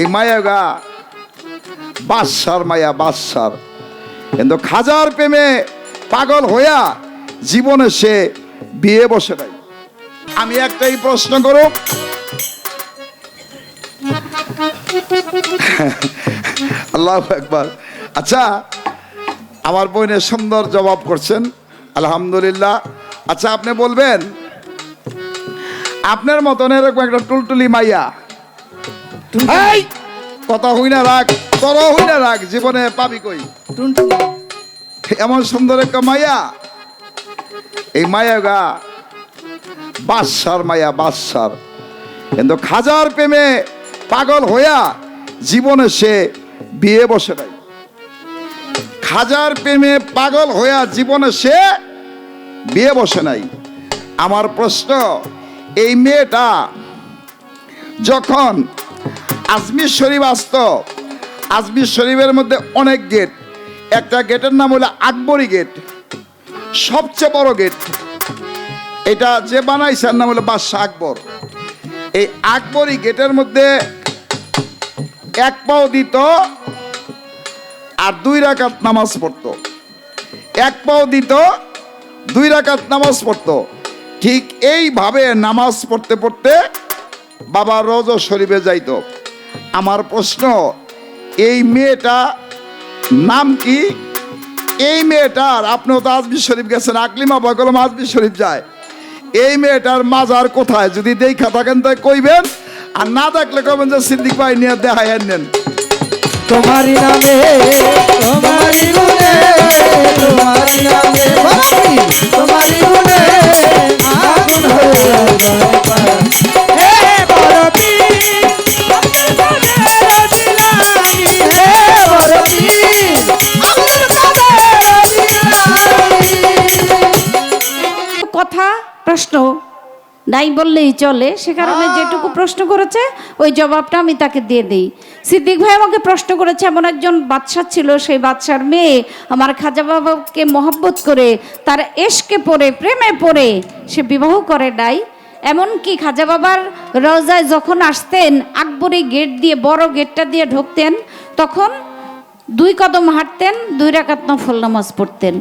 এই মায়া গা, বাদশার মায়া, বাদশার। কিন্তু খাজার প্রেমে পাগল হইয়া জীবনে সে বিয়ে বসে নাই। আমি একটাই প্রশ্ন করব আল্লাহ একবার আচ্ছা আমার বোনের সুন্দর জবাব করছেন। আলহামদুলিল্লাহ। আচ্ছা আপনি বলবেন, আপনার মতন এরকম একটা টুলটুলি মাইয়া এই, কথা হই না রাখ তর হই না রাখ জীবনে পাবি কই? এমন সুন্দর একটা মায়া। এই মায়া গা বাদশার মায়া বাদশার। কিন্তু খাজার প্রেমে পাগল হইয়া জীবনে সে বিয়ে বসে নাই। খাজার প্রেমে পাগল হইয়া জীবনে সে বিয়ে বসে নাই। আমার প্রশ্ন এই মেয়েটা যখন আজমির শরীফ আসত। আজমির শরীফের মধ্যে অনেক গেট একটা গেটের নাম হলো আকবরী গেট সবচেয়ে বড় গেট এটা যে বানাইছে নাম হলো বাদশাহ আকবর। এই আকবরী গেটের মধ্যে এক পাও দিত আর দুই রাকাত নামাজ পড়তো। এক পাও দিত, দুই রাকাত নামাজ পড়তো। ঠিক এইভাবে নামাজ পড়তে পড়তে বাবা রোজ শরীফে যাইতো। আমার প্রশ্ন, এই মেয়েটা নাম কি? এই মেয়েটার আপনিও তো আজমির শরীফ গেছেন, আকলিমা বগলম আজমির শরীফ যায়। এই মেয়েটার মাজার কোথায়? যদি দেখা থাকেন তাই কইবেন, আর না দেখলে কবেন যে সিদ্দিক ভাই নিয়ে দেখাই নেন। তোমারি নামে গুণে নামে গুণে আগুন হয়ে যায়। বললেই চলে সে কারণে যেটুকু প্রশ্ন করেছে ওই জবাবটা আমি তাকে দিয়ে দিই। সিদ্দিক ভাই আমাকে প্রশ্ন করেছে এমন একজন বাদশা ছিল সেই বাদশার মেয়ে আমার খাজা বাবাকে মহব্বত করে তার এশকে পড়ে প্রেমে পড়ে সে বিবাহ করে নাই। এমনকি খাজা বাবার রওজায় যখন আসতেন আকবরী গেট দিয়ে বড় গেটটা দিয়ে ঢুকতেন তখন দুই কদম হাঁটতেন দুই রাকাত নফল নামাজ পড়তেন।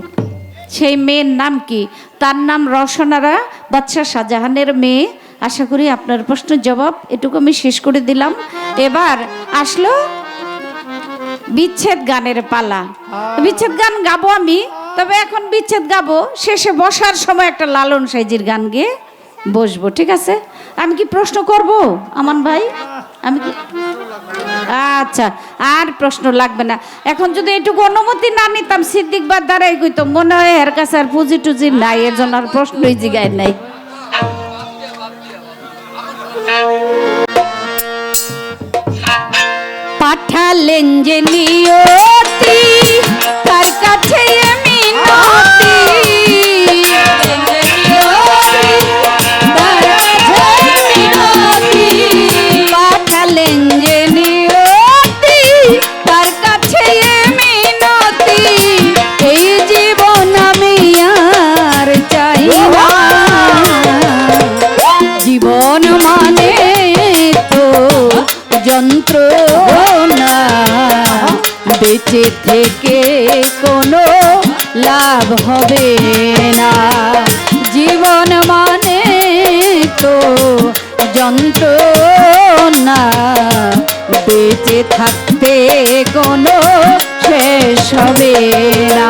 সেই মেয়ের নাম কি? তার নাম রসনারা বাদশাহ শাহজাহানের মেয়ে। আশা করি আপনার প্রশ্নের জবাব এটুকু আমি শেষ করে দিলাম। এবার আসলো বিচ্ছেদ গানের পালা। বিচ্ছেদ গান গাবো আমি, তবে এখন বিচ্ছেদ গাবো। শেষে বসার সময় একটা লালন সাইজির গান গেয়ে বসবো, ঠিক আছে? আমি কি প্রশ্ন করব, আমান ভাই? আমি কি আচ্ছা আর প্রশ্ন লাগবে না। এখন যদি এটুকু অনুমতি না নিতাম, সিদ্দিক বাদ দ্বারাই কইতো, মনে হয় এর কাছে আর পুঁজি টুজি নাই এর জন্য আর প্রশ্নই জিগায় নাই। পাঠালেন যে নিয়তি থেকে কোনো লাভ হবে না। জীবন মানে তো যন্ত্রণা, বেঁচে থাকতে কোনো শেষ হবে না।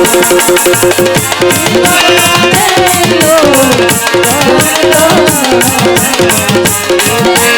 Oh, oh.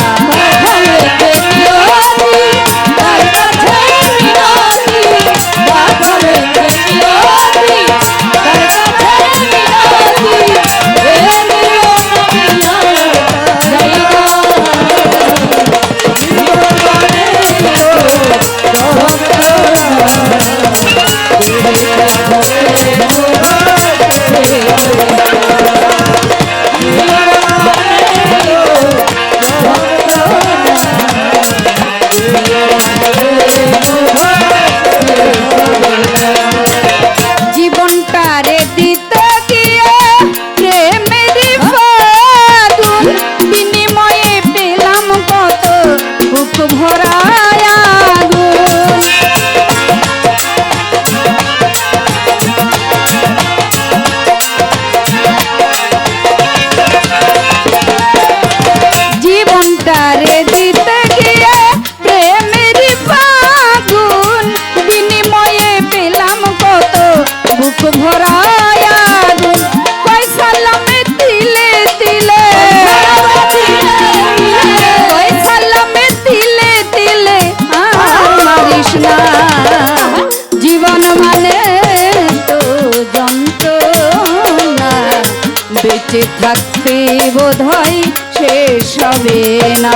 সবে না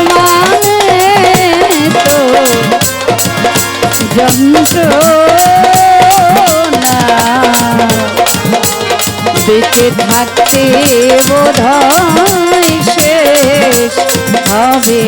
থাকতে বোধ শেষ হবে।